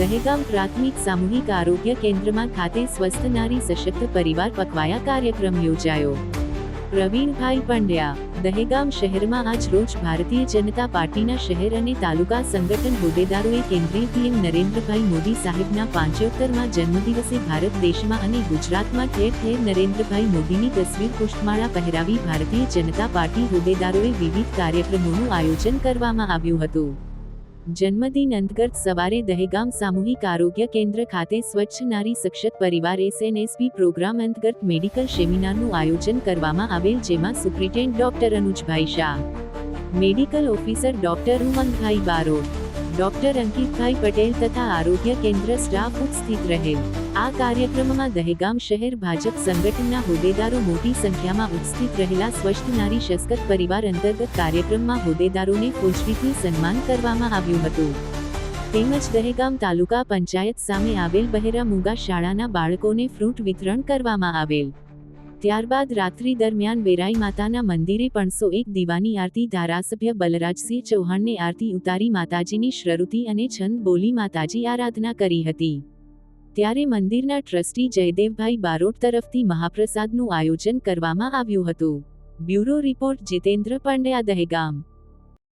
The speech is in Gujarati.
દહેગામ પ્રાથમિક સામૂહિક આરોગ્ય કેન્દ્રમાં ખાતે સ્વસ્થ નારી સશક્ત પરિવાર પખવાયા કાર્યક્રમ યોજાયો. પ્રવીણભાઈ પંડ્યા, દહેગામ શહેરમાં આજ રોજ ભારતીય જનતા પાર્ટીના શહેર અને તાલુકા સંગઠન હોદ્દેદારોએ કેન્દ્રીય પીએમ નરેન્દ્રભાઈ મોદી સાહેબના પાંચોતરમાં જન્મદિવસે ભારત દેશમાં અને ગુજરાતમાં ઠેર ઠેર નરેન્દ્રભાઈ મોદીની તસવીર પુષ્પમાળા પહેરાવી ભારતીય જનતા પાર્ટી હોદ્દેદારોએ વિવિધ કાર્યક્રમોનું આયોજન કરવામાં આવ્યું હતું. જન્મદિન અંતર્ગત સવારે દહેગામ સામૂહિક આરોગ્ય કેન્દ્ર ખાતે સ્વચ્છ નારી સક્ષત પરિવાર એસએનએસપી પ્રોગ્રામ અંતર્ગત મેડિકલ સેમિનારનું આયોજન કરવામાં આવેલ જેમાં superintendent doctor અનુજભાઈ Shah, medical officer doctor Umangbhai Barot doctor અંકિતભાઈ Patel તથા આરોગ્ય કેન્દ્ર સ્ટાફ ઉપસ્થિત રહેલ. આ કાર્યક્રમમાં દહેગામ શહેર ભાજપ સંગઠનના હોદ્દેદારો મોટી સંખ્યામાં ઉપસ્થિત રહેલા સ્વસ્થ નારી શસ્કત પરિવાર અંતર્ગત કાર્યક્રમમાં હોદ્દેદારોને પુષ્પિતનું સન્માન કરવામાં આવ્યું હતું. તેમજ દહેગામ તાલુકા પંચાયત સામે આવેલ બહેરા મુગા શાળાના બાળકોને ફ્રૂટ વિતરણ કરવામાં આવેલ. ત્યારબાદ રાત્રિ દરમિયાન વેરાઈ માતાના મંદિરે પણસો એક દીવાની આરતી ધારાસભ્ય બલરાજસિંહ ચૌહાણને આરતી ઉતારી માતાજીની શ્રુતિ અને છંદ બોલી માતાજી આરાધના કરી હતી. ત્યારે મંદિરના ટ્રસ્ટી જયદેવભાઈ બારોટ તરફથી મહાપ્રસાદનું આયોજન કરવામાં આવ્યું હતું. Bureau report Jitendra Pandya Dehgam.